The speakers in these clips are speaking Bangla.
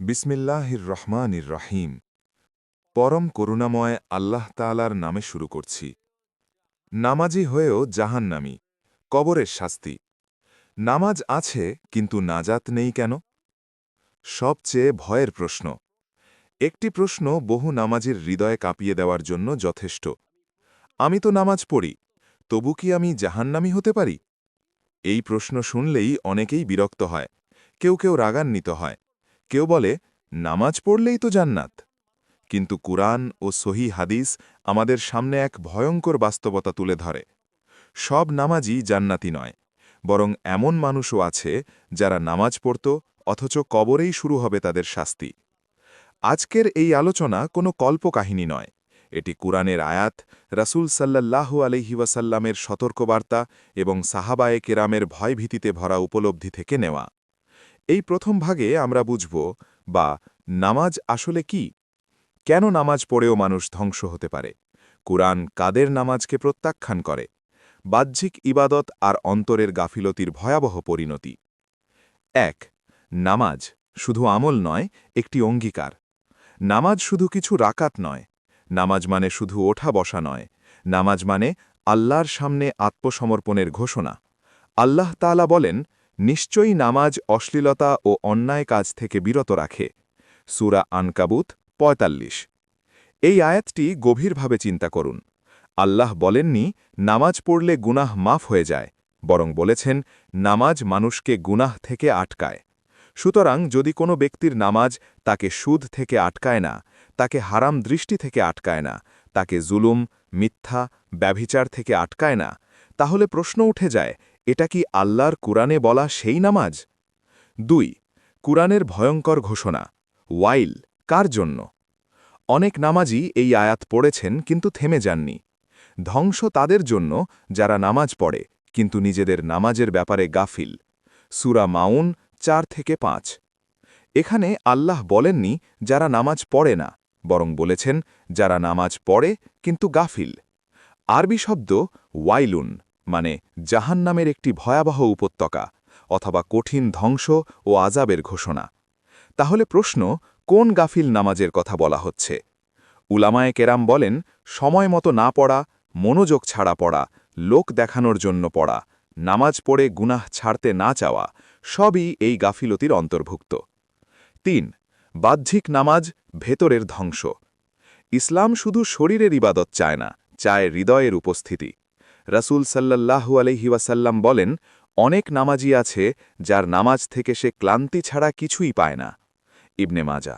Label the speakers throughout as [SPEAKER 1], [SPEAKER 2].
[SPEAKER 1] বিসমিল্লাহির রহমানির রহিম পরম করুণাময় আল্লাহ তালার নামে শুরু করছি। নামাজি হয়েও জাহান্নামি, কবরের শাস্তি। নামাজ আছে, কিন্তু নাজাত নেই কেন? সবচেয়ে ভয়ের প্রশ্ন। একটি প্রশ্ন বহু নামাজের হৃদয়ে কাঁপিয়ে দেওয়ার জন্য যথেষ্ট। আমি তো নামাজ পড়ি, তবু কি আমি জাহান্নামি হতে পারি? এই প্রশ্ন শুনলেই অনেকেই বিরক্ত হয়, কেউ কেউ রাগান্বিত হয়। কেউ বলে, নামাজ পড়লেই তো জান্নাত। কিন্তু কুরআন ও সহি হাদিস আমাদের সামনে এক ভয়ঙ্কর বাস্তবতা তুলে ধরে। সব নামাজই জান্নাতি নয়, বরং এমন মানুষও আছে যারা নামাজ পড়ত, অথচ কবরেই শুরু হবে তাদের শাস্তি। আজকের এই আলোচনা কোনো কল্পকাহিনী নয়, এটি কুরআনের আয়াত, রাসূল সাল্লাল্লাহু আলহি ওয়াসাল্লামের সতর্কবার্তা এবং সাহাবায়ে কেরামের ভয়ভীতিতে ভরা উপলব্ধি থেকে নেওয়া। এই প্রথম ভাগে আমরা বুঝব, বা নামাজ আসলে কি? কেন নামাজ পড়েও মানুষ ধ্বংস হতে পারে? কুরআন কাদের নামাজকে প্রত্যাখ্যান করে? বাহ্যিক ইবাদত আর অন্তরের গাফিলতির ভয়াবহ পরিণতি। এক, নামাজ শুধু আমল নয়, একটি অঙ্গীকার। নামাজ শুধু কিছু রাকাত নয়। নামাজ মানে শুধু ওঠা বসা নয়। নামাজ মানে আল্লাহর সামনে আত্মসমর্পণের ঘোষণা। আল্লাহ তালা বলেন নিশ্চয়ই নামাজ অশ্লীলতা ও অন্যায় কাজ থেকে বিরত রাখে। সুরা আনকাবুত ৪৫ এই আয়াতটি গভীরভাবে চিন্তা করুন। আল্লাহ বলেননি, নামাজ পড়লে গুনাহ মাফ হয়ে যায়, বরং বলেছেন, নামাজ মানুষকে গুনাহ থেকে আটকায়। সুতরাং যদি কোনো ব্যক্তির নামাজ তাকে সুদ থেকে আটকায় না, তাকে হারাম দৃষ্টি থেকে আটকায় না, তাকে জুলুম, মিথ্যা, ব্যভিচার থেকে আটকায় না, তাহলে প্রশ্ন উঠে যায় এটা কি আল্লাহর কুরআনে বলা সেই নামাজ? দুই, কুরআনের ভয়ঙ্কর ঘোষণা। ওয়াইল, কার জন্য? অনেক নামাজি এই আয়াত পড়েছেন কিন্তু থেমে যাননি। ধ্বংস তাদের জন্য, যারা নামাজ পড়ে, কিন্তু নিজেদের নামাজের ব্যাপারে গাফিল। সুরা মাউন চার থেকে পাঁচ। এখানে আল্লাহ বলেননি যারা নামাজ পড়ে না, বরং বলেছেন যারা নামাজ পড়ে কিন্তু গাফিল। আরবি শব্দ ওয়াইলুন। মানে জাহান নামের একটি ভয়াবহ উপত্যকা, অথবা কঠিন ধ্বংস ও আজাবের ঘোষণা। তাহলে প্রশ্ন, কোন গাফিল নামাজের কথা বলা হচ্ছে? উলামায়ে কেরাম বলেন, সময় মতো না পড়া, মনোযোগ ছাড়া পড়া, লোক দেখানোর জন্য পড়া, নামাজ পড়ে গুনাহ ছাড়তে না চাওয়া, সবই এই গাফিলতির অন্তর্ভুক্ত। তিন, বাহ্যিক নামাজ ভেতরের ধ্বংস। ইসলাম শুধু শরীরের ইবাদত চায় না, চায় হৃদয়ের উপস্থিতি। রাসূল সাল্লাল্লাহু আলহিওয়াসাল্লাম বলেন, অনেক নামাজি আছে যার নামাজ থেকে সে ক্লান্তি ছাড়া কিছুই পায় না। ইবনে মাজা,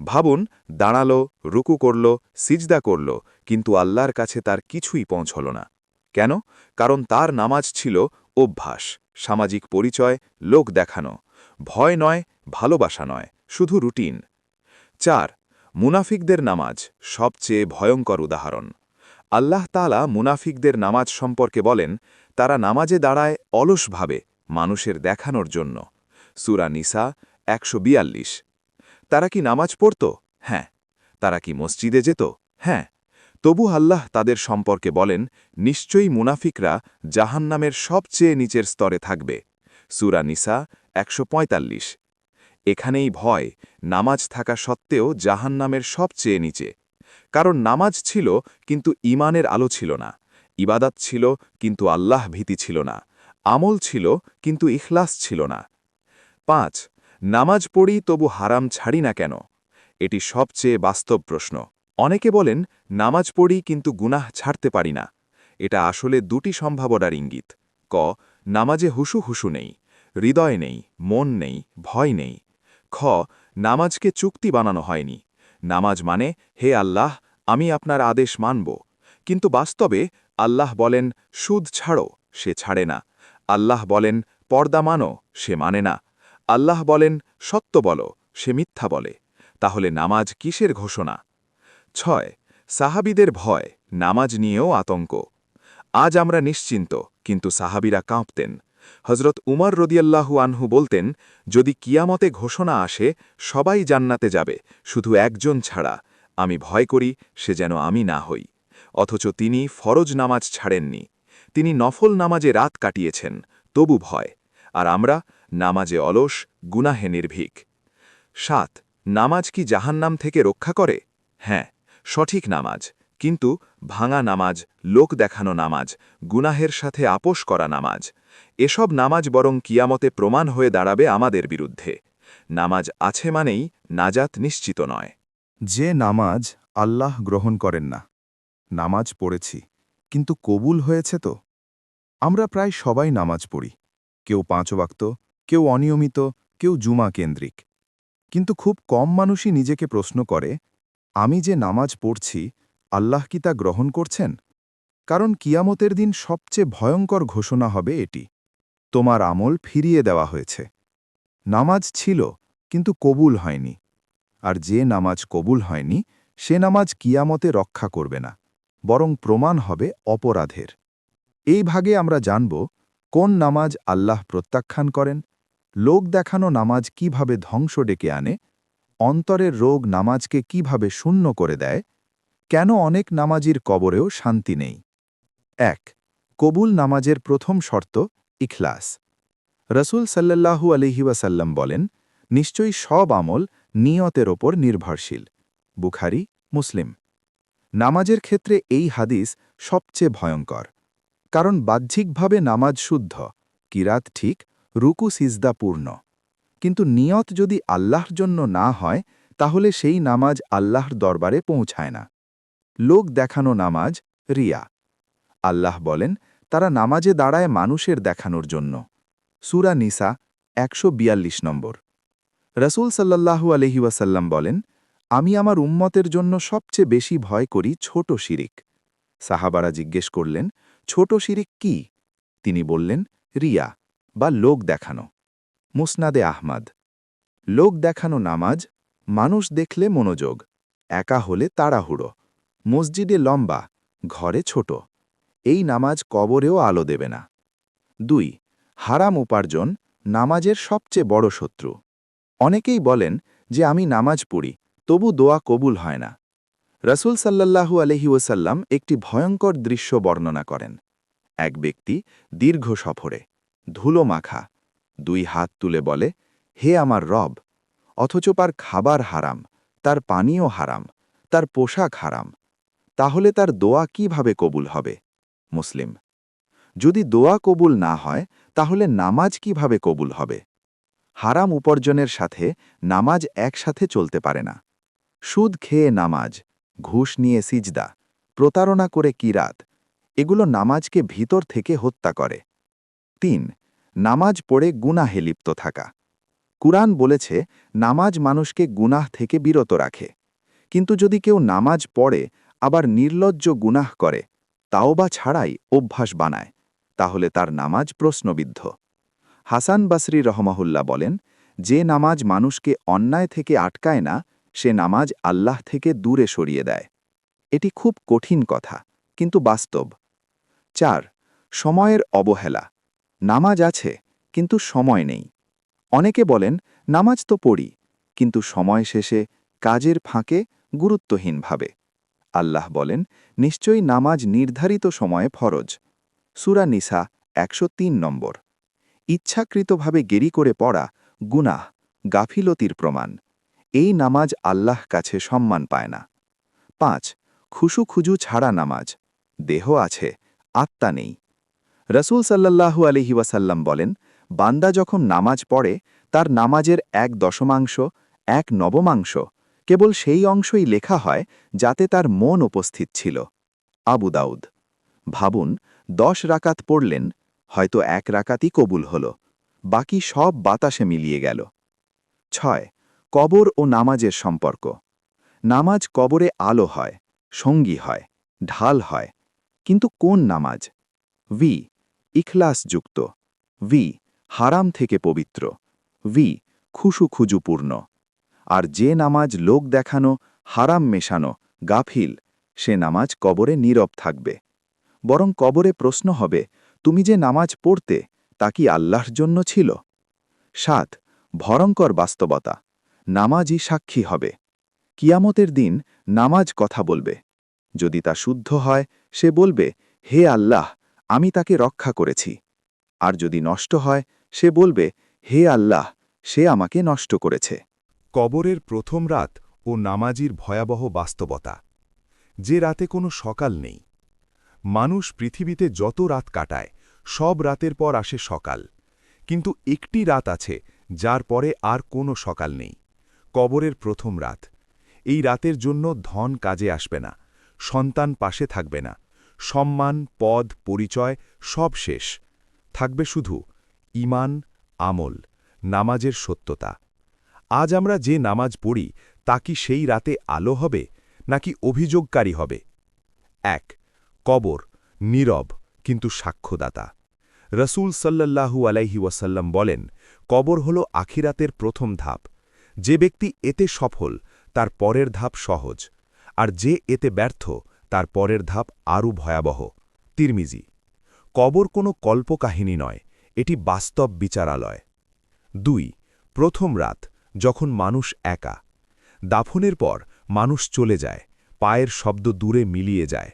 [SPEAKER 1] ভাবুন, দাঁড়াল, রুকু করল, সিজদা করল, কিন্তু আল্লাহর কাছে তার কিছুই পৌঁছল না। কেন? কারণ তার নামাজ ছিল অভ্যাস, সামাজিক পরিচয়, লোক দেখানো, ভয় নয়, ভালোবাসা নয়, শুধু রুটিন। চার, মুনাফিকদের নামাজ সবচেয়ে ভয়ঙ্কর উদাহরণ। আল্লাহ তালা মুনাফিকদের নামাজ সম্পর্কে বলেন, তারা নামাজে দাঁড়ায় অলসভাবে মানুষের দেখানোর জন্য। সুরা নিসা একশো বিয়াল্লিশ। তারা কি নামাজ পড়ত? হ্যাঁ। তারা কি মসজিদে যেত? হ্যাঁ। তবু আল্লাহ তাদের সম্পর্কে বলেন, নিশ্চয়ই মুনাফিকরা জাহান্নামের সবচেয়ে নিচের স্তরে থাকবে। সুরা নিসা একশো পঁয়তাল্লিশ। এখানেই ভয়, নামাজ থাকা সত্ত্বেও জাহান্নামের সবচেয়ে নিচে। কারণ নামাজ ছিল, কিন্তু ইমানের আলো ছিল না। ইবাদাত ছিল, কিন্তু আল্লাহ ভীতি ছিল না। আমল ছিল, কিন্তু ইখলাস ছিল না। পাঁচ, নামাজ পড়ি, তবু হারাম ছাড়ি না কেন? এটি সবচেয়ে বাস্তব প্রশ্ন। অনেকে বলেন, নামাজ পড়ি, কিন্তু গুনাহ ছাড়তে পারি না। এটা আসলে দুটি সম্ভাবনার ইঙ্গিত। ক, নামাজে হুসু হুসু নেই। হৃদয় নেই, মন নেই, ভয় নেই। খ, নামাজকে চুক্তি বানানো হয়নি। নামাজ মানে হে আল্লাহ, আমি আপনার আদেশ মানব। কিন্তু বাস্তবে, আল্লাহ বলেন, সুদ ছাড়ো, সে ছাড়ে না। আল্লাহ বলেন, পর্দা মানো, সে মানে না। আল্লাহ বলেন, সত্য বলো, সে মিথ্যা বলে। তাহলে নামাজ কিসের ঘোষণা? ছয়, সাহাবিদের ভয়, নামাজ নিয়েও আতঙ্ক। আজ আমরা নিশ্চিন্ত, কিন্তু সাহাবিরা কাঁপতেন। হজরত উমর রদিয়াল্লাহু আনহু বলতেন, যদি কিয়ামতে ঘোষণা আসে, সবাই জান্নাতে যাবে, শুধু একজন ছাড়া। আমি ভয় করি, সে যেন আমি না হই। অথচ তিনি ফরজ নামাজ ছাড়েননি। তিনি নফল নামাজে রাত কাটিয়েছেন, তবু ভয়। আর আমরা, নামাজে অলস, গুনাহে নির্ভীক। সাত, নামাজ কি জাহান্নাম থেকে রক্ষা করে? হ্যাঁ সঠিক নামাজ। কিন্তু ভাঙা নামাজ, লোক দেখানো নামাজ, গুনাহের সাথে আপোষ করা নামাজ, এসব নামাজ বরং কিয়ামতে প্রমাণ হয়ে দাঁড়াবে আমাদের বিরুদ্ধে। নামাজ আছে মানেই নাজাত নিশ্চিত নয়।
[SPEAKER 2] যে নামাজ আল্লাহ গ্রহণ করেন না, নামাজ পড়েছি, কিন্তু কবুল হয়েছে তো? আমরা প্রায় সবাই নামাজ পড়ি, কেউ পাঁচ ওয়াক্ত, কেউ অনিয়মিত, কেউ জুমা কেন্দ্রিক। কিন্তু খুব কম মানুষই নিজেকে প্রশ্ন করে, আমি যে নামাজ পড়ছি আল্লাহ কি তা গ্রহণ করছেন? কারণ কিয়ামতের দিন সবচেয়ে ভয়ঙ্কর ঘোষণা হবে এটি। তোমার আমল ফিরিয়ে দেওয়া হয়েছে। নামাজ ছিল, কিন্তু কবুল হয়নি। আর যে নামাজ কবুল হয়নি, সে নামাজ কিয়ামতে রক্ষা করবে না, বরং প্রমাণ হবে অপরাধের। এই ভাগে আমরা জানব, কোন নামাজ আল্লাহ প্রত্যাখ্যান করেন? লোক দেখানো নামাজ কীভাবে ধ্বংস ডেকে আনে? অন্তরের রোগ নামাজকে কীভাবে শূন্য করে দেয়? কেন অনেক নামাজির কবরেও শান্তি নেই? এক, কবুল নামাজের প্রথম শর্ত, ইখলাস। রসুল সাল্লাল্লাহু আলহি ওয়াসাল্লাম বলেন, নিশ্চয়ই সব আমল নিয়তের ওপর নির্ভরশীল। বুখারি, মুসলিম। নামাজের ক্ষেত্রে এই হাদিস সবচেয়ে ভয়ঙ্কর। কারণ বাহ্যিকভাবে নামাজ শুদ্ধ, কিরাত ঠিক, রুকু সিজদা পূর্ণ। কিন্তু নিয়ত যদি আল্লাহর জন্য না হয়, তাহলে সেই নামাজ আল্লাহর দরবারে পৌঁছায় না। লোক দেখানো নামাজ, রিয়া। আল্লাহ বলেন, তারা নামাজে দাঁড়ায় মানুষের দেখানোর জন্য। সুরা নিসা, একশো বিয়াল্লিশ নম্বর। রসুল সাল্লাল্লাহু আলহি ওয়াসাল্লাম বলেন, আমি আমার উম্মতের জন্য সবচেয়ে বেশি ভয় করি ছোট শিরিক। সাহাবারা জিজ্ঞেস করলেন, ছোট শিরিক কি? তিনি বললেন, রিয়া, বা লোক দেখানো। মুসনাদে আহমাদ। লোক দেখানো নামাজ, মানুষ দেখলে মনোযোগ, একা হলে তাড়াহুড়ো। মসজিদে লম্বা, ঘরে ছোট। এই নামাজ কবরেও আলো দেবে না। দুই, হারাম উপার্জন নামাজের সবচেয়ে বড় শত্রু। অনেকেই বলেন যে আমি নামাজ পড়ি, তবু দোয়া কবুল হয় না। রসুল সাল্লাল্লাহু আলহি ওসাল্লাম একটি ভয়ঙ্কর দৃশ্য বর্ণনা করেন। এক ব্যক্তি দীর্ঘ সফরে, ধুলো মাখা, দুই হাত তুলে বলে, হে আমার রব, অথচ তার খাবার হারাম, তার পানীয় হারাম, তার পোশাক হারাম তাহলে তার দোয়া কীভাবে কবুল হবে? মুসলিম, যদি দোয়া কবুল না হয়, তাহলে নামাজ কীভাবে কবুল হবে? হারাম উপার্জনের সাথে নামাজ একসাথে চলতে পারে না। সুদ খেয়ে নামাজ, ঘুষ নিয়ে সিজদা, প্রতারণা করে কিরাত, এগুলো নামাজকে ভিতর থেকে হত্যা করে। তিন, নামাজ পড়ে গুনাহে লিপ্ত থাকা। কুরআন বলেছে, নামাজ মানুষকে গুনাহ থেকে বিরত রাখে। কিন্তু যদি কেউ নামাজ পড়ে আবার নির্লজ্জ গুনাহ করে তাও বা ছাড়াই অভ্যাস বানায়, তাহলে তার নামাজ প্রশ্নবিদ্ধ। হাসান বাসরি রহমাহুল্লা বলেন, যে নামাজ মানুষকে অন্যায় থেকে আটকায় না, সে নামাজ আল্লাহ থেকে দূরে সরিয়ে দেয়। এটি খুব কঠিন কথা, কিন্তু বাস্তব। চার, সময়ের অবহেলা। নামাজ আছে, কিন্তু সময় নেই। অনেকে বলেন, নামাজ তো পড়ি, কিন্তু সময় শেষে কাজের ফাঁকে গুরুত্বহীনভাবে। আল্লাহ বলেন, নিশ্চয়ই নামাজ নির্ধারিত সময়ে ফরজ। সুরা নিসা একশো তিন নম্বর। ইচ্ছাকৃতভাবে গেরি করে পড়া গুনাহ, গাফিলতির প্রমাণ। এই নামাজ আল্লাহ কাছে সম্মান পায় না। পাঁচ খুশু খুজু ছাড়া নামাজ। দেহ আছে, আত্মা নেই। রসুল সাল্লাল্লাহু আলহি ওয়াসাল্লাম বলেন, বান্দা যখন নামাজ পড়ে, তার নামাজের এক দশমাংশ, এক নবমাংশ কেবল সেই অংশই লেখা হয় যাতে তার মন উপস্থিত ছিল। আবু দাউদ, ভাবুন, দশ রাকাত পড়লেন, হয়তো এক রাকাতই কবুল হল। বাকি সব বাতাসে মিলিয়ে গেল। ছয়, কবর ও নামাজের সম্পর্ক। নামাজ কবরে আলো হয়, সঙ্গী হয়, ঢাল হয়। কিন্তু কোন নামাজ? ভি, ইখলাসযুক্ত। ভি, হারাম থেকে পবিত্র। ভি খুশু খুজুপূর্ণ আর যে নামাজ লোক দেখানো, হারাম মেশানো, গাফিল, সে নামাজ কবরে নীরব থাকবে। বরং কবরে প্রশ্ন হবে, তুমি যে নামাজ পড়তে, তা কি আল্লাহর জন্য ছিল? সাত, ভয়ঙ্কর বাস্তবতা, নামাজই সাক্ষী হবে। কিয়ামতের দিন নামাজ কথা বলবে। যদি তা শুদ্ধ হয়, সে বলবে, হে আল্লাহ, আমি তাকে রক্ষা করেছি। আর যদি নষ্ট হয়, সে বলবে, হে আল্লাহ, সে আমাকে নষ্ট করেছে। কবরের প্রথম রাত ও নামাজির ভয়াবহ বাস্তবতা। যে রাতে কোনো সকাল নেই। মানুষ পৃথিবীতে যত রাত কাটায়, সব রাতের পর আসে সকাল। কিন্তু একটি রাত আছে, যার পরে আর কোনো সকাল নেই। কবরের প্রথম রাত। এই রাতের জন্য ধন কাজে আসবে না, সন্তান পাশে থাকবে না, সম্মান, পদ, পরিচয় সব শেষ। থাকবে শুধু ইমান, আমল, নামাজের সত্যতা। আজ আমরা যে নামাজ পড়ি, তা কি সেই রাতে আলো হবে, নাকি অভিযোগকারী হবে? এক, কবর, নীরব, কিন্তু সাক্ষ্যদাতা। রসুল সাল্লাল্লাহু আলাইহি ওয়াসাল্লাম বলেন, কবর হল আখিরাতের প্রথম ধাপ। যে ব্যক্তি এতে সফল, তার পরের ধাপ সহজ, আর যে এতে ব্যর্থ, তার পরের ধাপ আরও ভয়াবহ। তিরমিজি, কবর কোনো কল্পকাহিনী নয়, এটি বাস্তব বিচারালয়। দুই, প্রথম রাত যখন মানুষ একা। দাফনের পর মানুষ চলে যায়, পায়ের শব্দ দূরে মিলিয়ে যায়।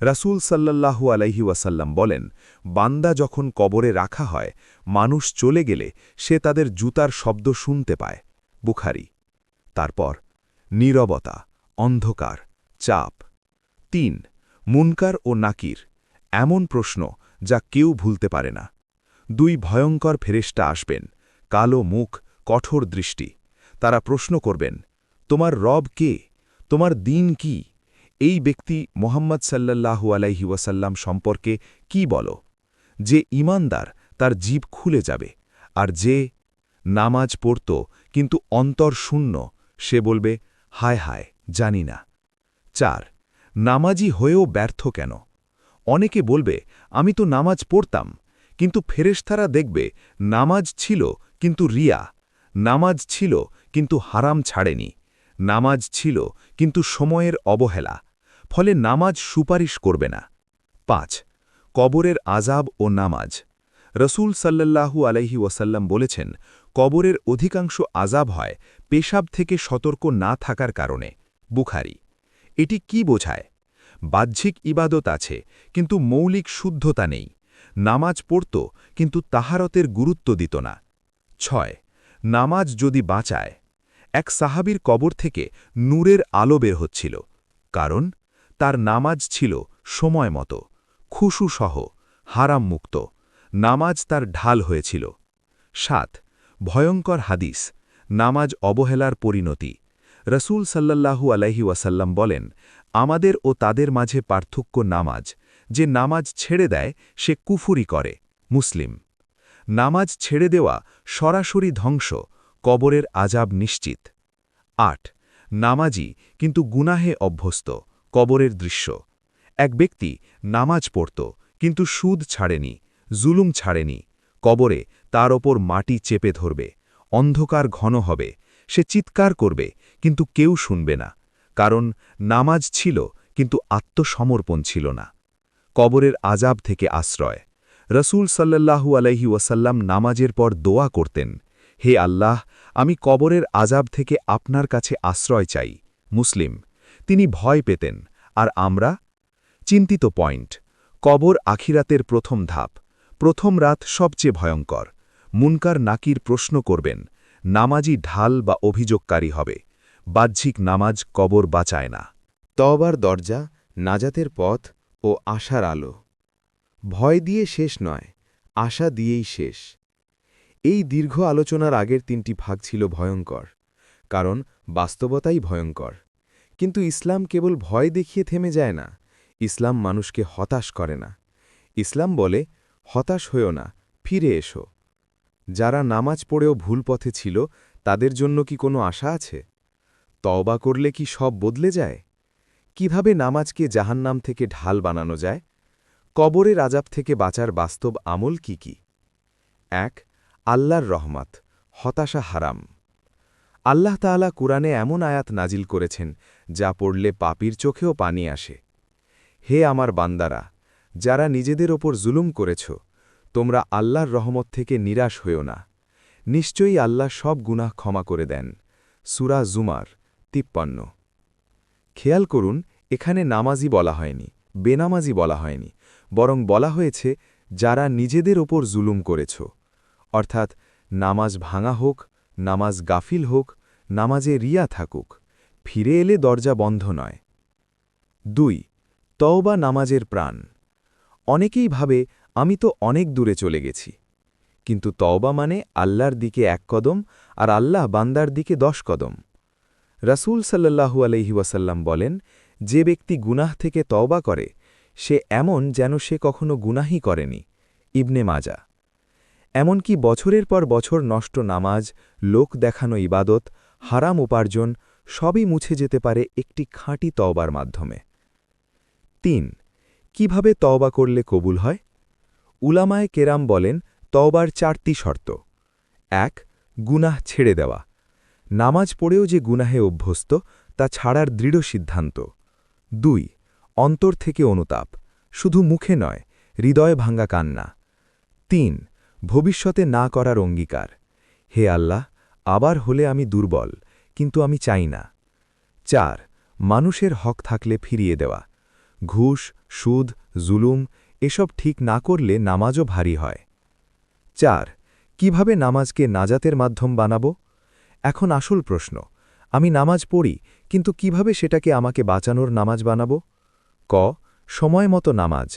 [SPEAKER 2] রাসূল সাল্লাল্লাহু আলাইহি ওয়াসাল্লাম বলেন, বান্দা যখন কবরে রাখা হয়, মানুষ চলে গেলে সে তাদের জুতার শব্দ শুনতে পায়। বুখারি। তারপর, নীরবতা, অন্ধকার, চাপ। তিন, মুনকার ও নাকির, এমন প্রশ্ন যা কেউ ভুলতে পারে না। দুই, ভয়ঙ্কর ফেরেশতা আসবেন, কালো মুখ, কঠোর দৃষ্টি। তারা প্রশ্ন করবেন, তোমার রব কে? তোমার দিন কি? এই ব্যক্তি মোহাম্মদ সাল্লাল্লাহু আলাইহি ওয়াসাল্লাম সম্পর্কে কি বলো? যে ইমানদার তার জীব খুলে যাবে, আর যে নামাজ পড়ত কিন্তু অন্তর শূন্য, সে বলবে, হায় হায়, জানি না। চার, নামাজি হয়েও ব্যর্থ কেন? অনেকে বলবে, আমি তো নামাজ পড়তাম, কিন্তু ফেরেশতারা দেখবে, নামাজ ছিল কিন্তু রিয়া, নামাজ ছিল কিন্তু হারাম ছাড়েনি। নামাজ ছিল, কিন্তু সময়ের অবহেলা। ফলে নামাজ সুপারিশ করবে না। পাঁচ, কবরের আজাব ও নামাজ। রসুল সাল্লাল্লাহু আলাইহি ওয়াসাল্লাম বলেছেন, কবরের অধিকাংশ আজাব হয় পেশাব থেকে সতর্ক না থাকার কারণে। বুখারি। এটি কি বোঝায়? বাহ্যিক ইবাদত আছে, কিন্তু মৌলিক শুদ্ধতা নেই। নামাজ পড়ত, কিন্তু তাহারতের গুরুত্ব দিত না। ছয়, নামাজ যদি বাঁচায় এক সাহাবীর কবর থেকে নূরের আলো বের হচ্ছিল, কারণ তার নামাজ ছিল সময় মতো, খুশুসহ হারাম মুক্ত নামাজ তার ঢাল হয়েছিল। সাত, ভয়ঙ্কর হাদিস, নামাজ অবহেলার পরিণতি। রসুল সাল্লাল্লাহু আলাইহি ওয়াসাল্লাম বলেন, আমাদের ও তাদের মাঝে পার্থক্য নামাজ, যে নামাজ ছেড়ে দেয়, সে কুফুরি করে, মুসলিম। নামাজ ছেড়ে দেওয়া সরাসরি ধ্বংস কবরের আজাব নিশ্চিত। আট, নামাজি কিন্তু গুনাহে অভ্যস্ত, কবরের দৃশ্য। এক ব্যক্তি নামাজ পড়ত, কিন্তু সুদ ছাড়েনি, জুলুম ছাড়েনি, কবরে তার ওপর মাটি চেপে ধরবে, অন্ধকার ঘন হবে, সে চিৎকার করবে, কিন্তু কেউ শুনবে না, কারণ নামাজ ছিল, কিন্তু আত্মসমর্পণ ছিল না। কবরের আজাব থেকে আশ্রয়। রসুল সাল্লাল্লাহু আলাইহি ওয়াসাল্লাম নামাজের পর দোয়া করতেন হে আল্লাহ, আমি কবরের আজাব থেকে আপনার কাছে আশ্রয় চাই। মুসলিম, তিনি ভয় পেতেন, আর আমরা? চিন্তিত পয়েন্ট, কবর আখিরাতের প্রথম ধাপ, প্রথম রাত সবচেয়ে ভয়ঙ্কর। মুনকার নাকির প্রশ্ন করবেন, নামাজি ঢাল বা অভিযোগকারী হবে, বাহ্যিক নামাজ কবর বাঁচায় না।
[SPEAKER 3] তবার দরজা, নাজাতের পথ ও আশার আলো। ভয় দিয়ে শেষ নয়, আশা দিয়েই শেষ। এই দীর্ঘ আলোচনার আগের তিনটি ভাগ ছিল ভয়ঙ্কর, কারণ বাস্তবতাই ভয়ঙ্কর। কিন্তু ইসলাম কেবল ভয় দেখিয়ে থেমে যায় না, ইসলাম মানুষকে হতাশ করে না। ইসলাম বলে, হতাশ হয়েও না, ফিরে এসো। যারা নামাজ পড়েও ভুল পথে ছিল, তাদের জন্য কি কোনো আশা আছে? তওবা করলে কি সব বদলে যায়? কীভাবে নামাজকে জাহান্নাম থেকে ঢাল বানানো যায়? কবরের আজাব থেকে বাঁচার বাস্তব আমল কি কি? এক আল্লাহর রহমত, হতাশা হারাম। আল্লাহ তাআলা কুরআনে এমন আয়াত নাজিল করেছেন, যা পড়লে পাপির চোখেও পানি আসে। হে আমার বান্দারা, যারা নিজেদের ওপর জুলুম করেছ, তোমরা আল্লাহর রহমত থেকে নিরাশ হইও না। নিশ্চয়ই আল্লাহ সব গুনাহ ক্ষমা করে দেন। সুরা জুমার তিপ্পান্ন। খেয়াল করুন, এখানে নামাজি বলা হয়নি বেনামাজি বলা হয়নি, বরং বলা হয়েছে, যারা নিজেদের ওপর জুলুম করেছ অর্থাৎ নামাজ ভাঙা হোক, নামাজ গাফিল হোক, নামাজে রিয়া থাকুক, ফিরে এলে দরজা বন্ধ নয়। দুই, তওবা নামাজের প্রাণ। অনেকেই ভাবে, আমি তো অনেক দূরে চলে গেছি। কিন্তু তওবা মানে আল্লাহর দিকে এক কদম আর আল্লাহ বান্দার দিকে দশ কদম। রাসূল সাল্লাল্লাহু আলহি ওয়াসাল্লাম বলেন, যে ব্যক্তি গুনাহ থেকে তওবা করে, সে এমন যেন সে কখনো গুনাহি করেনি। ইবনে মাজা। এমনকি বছরের পর বছর নষ্ট নামাজ, লোক দেখানো ইবাদত, হারাম উপার্জন সবই মুছে যেতে পারে একটি খাঁটি তওবার মাধ্যমে। তিন, কীভাবে তওবা করলে কবুল হয়? উলামায় কেরাম বলেন, তওবার চারটি শর্ত। এক, গুনাহ ছেড়ে দেওয়া। নামাজ পড়েও যে গুনাহে অভ্যস্ত, তা ছাড়ার দৃঢ় সিদ্ধান্ত। দুই, অন্তর থেকে অনুতাপ। শুধু মুখে নয়, হৃদয় ভাঙ্গা কান্না। তিন ভবিষ্যতে না করার অঙ্গীকার। হে আল্লাহ, আবার হলে আমি দুর্বল, কিন্তু আমি চাই না। চার, মানুষের হক থাকলে ফিরিয়ে দেওয়া। ঘুষ, সুদ, জুলুম, এসব ঠিক না করলে নামাজও ভারী হয়। চার, কীভাবে নামাজকে নাজাতের মাধ্যম বানাব? এখন আসল প্রশ্ন, আমি নামাজ পড়ি, কিন্তু কীভাবে সেটাকে আমাকে বাঁচানোর নামাজ বানাব? ক, সময় মতো নামাজ।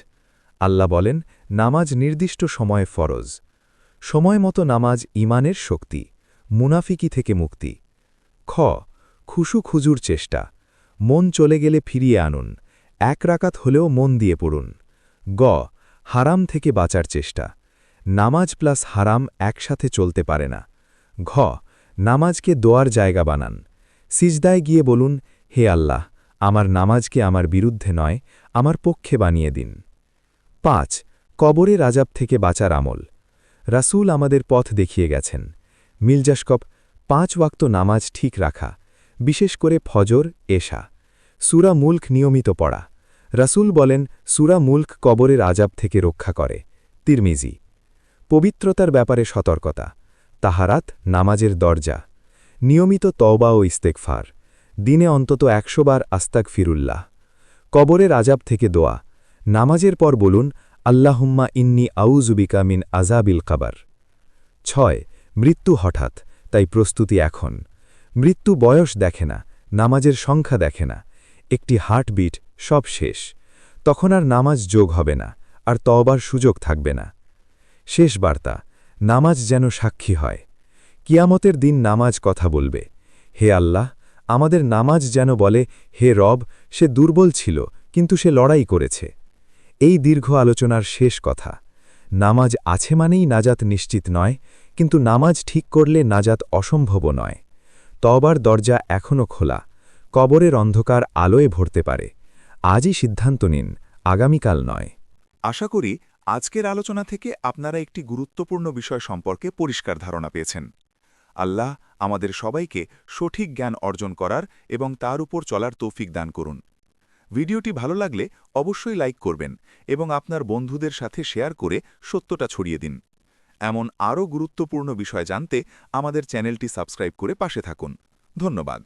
[SPEAKER 3] আল্লাহ বলেন, নামাজ নির্দিষ্ট সময়ে ফরজ। সময় মতো নামাজ ইমানের শক্তি, মুনাফিকি থেকে মুক্তি। খ, খুশু খুজুর চেষ্টা, মন চলে গেলে ফিরিয়ে আনুন, এক রাকাত হলেও মন দিয়ে পড়ুন। গ, হারাম থেকে বাঁচার চেষ্টা, নামাজ প্লাস হারাম একসাথে চলতে পারে না। ঘ, নামাজকে দোয়ার জায়গা বানান, সিজদায় গিয়ে বলুন, হে আল্লাহ, আমার নামাজকে আমার বিরুদ্ধে নয়, আমার পক্ষে বানিয়ে দিন। পাঁচ কবরে রাজাব থেকে বাঁচার আমল রাসূল আমাদের পথ দেখিয়ে গেছেন। মিলজাসকপ পাঁচ ওয়াক্ত নামাজ ঠিক রাখা, বিশেষ করে ফজর, এশা। সুরা মুল্ক নিয়মিত পড়া। রাসূল বলেন, সুরা মুল্ক কবরের আজাব থেকে রক্ষা করে। তিরমিজি, পবিত্রতার ব্যাপারে সতর্কতা। তাহারাত, নামাজের দরজা। নিয়মিত তওবা ও ইস্তেকফার দিনে অন্তত একশো বার আস্তাক ফিরুল্লাহ কবরের আজাব থেকে দোয়া। নামাজের পর বলুন আল্লাহুম্মা ইন্নি আউজুবিকা মিন আজাবিল কাবার। ছয়, মৃত্যু হঠাৎ, তাই প্রস্তুতি এখন। মৃত্যু বয়স দেখে না, নামাজের সংখ্যা দেখে না, একটি হার্টবিট সব শেষ। তখন আর নামাজ যোগ হবে না, আর তবার সুযোগ থাকবে না। শেষ বার্তা, নামাজ যেন সাক্ষী হয়। কিয়ামতের দিন নামাজ কথা বলবে। হে আল্লাহ, আমাদের নামাজ যেন বলে, হে রব, সে দুর্বল ছিল, কিন্তু সে লড়াই করেছে। এই দীর্ঘ আলোচনার শেষ কথা। নামাজ আছে মানেই নাজাত নিশ্চিত নয়, কিন্তু নামাজ ঠিক করলে নাজাত অসম্ভব নয়। তবার দরজা এখনও খোলা। কবরের অন্ধকার আলোয় ভরতে পারে। আজই সিদ্ধান্ত নিন, আগামীকাল নয়।
[SPEAKER 1] আশা করি আজকের আলোচনা থেকে আপনারা একটি গুরুত্বপূর্ণ বিষয় সম্পর্কে পরিষ্কার ধারণা পেয়েছেন। আল্লাহ আমাদের সবাইকে সঠিক জ্ঞান অর্জন করার এবং তার উপর চলার তৌফিক দান করুন। ভিডিওটি ভালো লাগলে অবশ্যই লাইক করবেন এবং আপনার বন্ধুদের সাথে শেয়ার করে সত্যটা ছড়িয়ে দিন। এমন আরও গুরুত্বপূর্ণ বিষয় জানতে আমাদের চ্যানেলটি সাবস্ক্রাইব করে পাশে থাকুন। ধন্যবাদ।